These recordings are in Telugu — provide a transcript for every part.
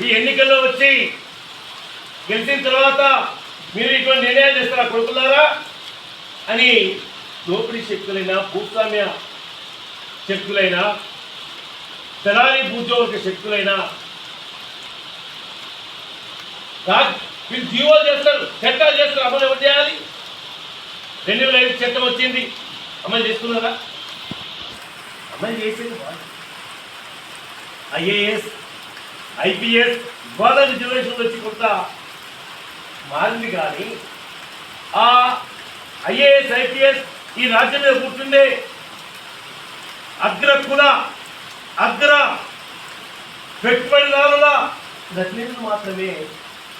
ఈ ఎన్నికల్లో వచ్చి గెలిచిన తర్వాత మీరు ఇటువంటి నిర్ణయాలు చేస్తారా కొడుకున్నారా అని దోపిడీ శక్తులైనా భూస్వామ్య శక్తులైనా దళారీ భూద్యోగ శక్తులైనా రా- వీళ్ళు జీవోలు చేస్తారు చట్టాలు చేస్తారు అమలు ఎవరు చేయాలి? రెండు వేల ఐదు చట్టం వచ్చింది అమలు చేసుకున్నారా? అమలు చేసేది ఐఏఎస్ ఐపీఎస్ ఇవాళ రిజర్వేషన్లు వచ్చి కొంత మారింది కానీ ఆ ఐఏఎస్ ఐపీఎస్ ఈ రాజ్యం మీద కూర్చుండే అగ్ర కుల అగ్ర పెట్టుబడిదారుల ప్రతినిధులు మాత్రమే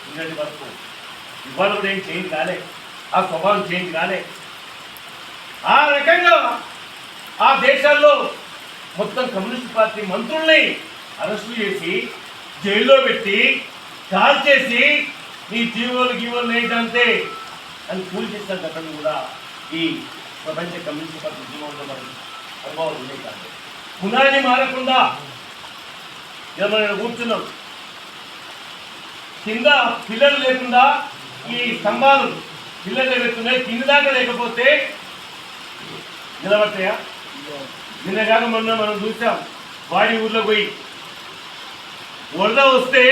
ఉన్నది వరకు. ఇవాళ కూడా ఏం చేంజ్ కాలే. ఆ స్వభావం చేంజ్ కాలే. ఆ రకంగా ఆ దేశాల్లో మొత్తం కమ్యూనిస్ట్ పార్టీ మంత్రుల్ని అరెస్టు చేసి జైల్లో పెట్టి కాల్ చేసి నీ జీవోలు గీవోలు ఏంటంతే అని కూల్ చేసిన ఘటన కూడా ఈ ప్రపంచ కమ్యూనిస్ట్ పార్టీ ఉద్యమంలో మనకి అనుభవాలు ఉన్నాయి కాదు. పునాది మారకుండా ఇలా మనం కూర్చున్నాం కింద పిల్లలు లేకుండా ఈ స్తంభాలు పిల్లలు పెట్టున్నాయి కింద దాకా లేకపోతే నిలబడతాయా? నిన్నగాక మొన్న మనం చూసాం వాడి ఊర్లో పోయి వరద వస్తే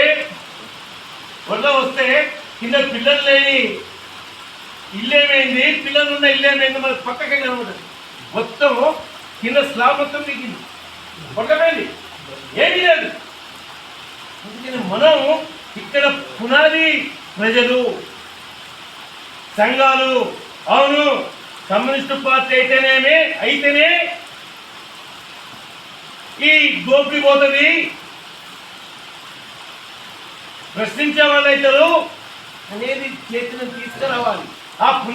వరద వస్తే కింద పిల్లలు లేని ఇల్లేమైంది? పిల్లలు ఉన్న ఇల్లేమైంది? మనకు పక్కకే కనబడదు. మొత్తం కింద స్లాబ్ మొత్తం దిగింది పక్కపోయింది ఏమీ లేదు. అందుకని మనం ఇక్కడ పునాది ప్రజలు సంఘాలు అవును కమ్యూనిస్టు పార్టీ అయితేనేమి అయితేనే ఈ గోపి పోతుంది ప్రశ్నించే వాళ్ళు అవుతారు అనేది చేతిని తీసుకురావాలి. ఆ పునా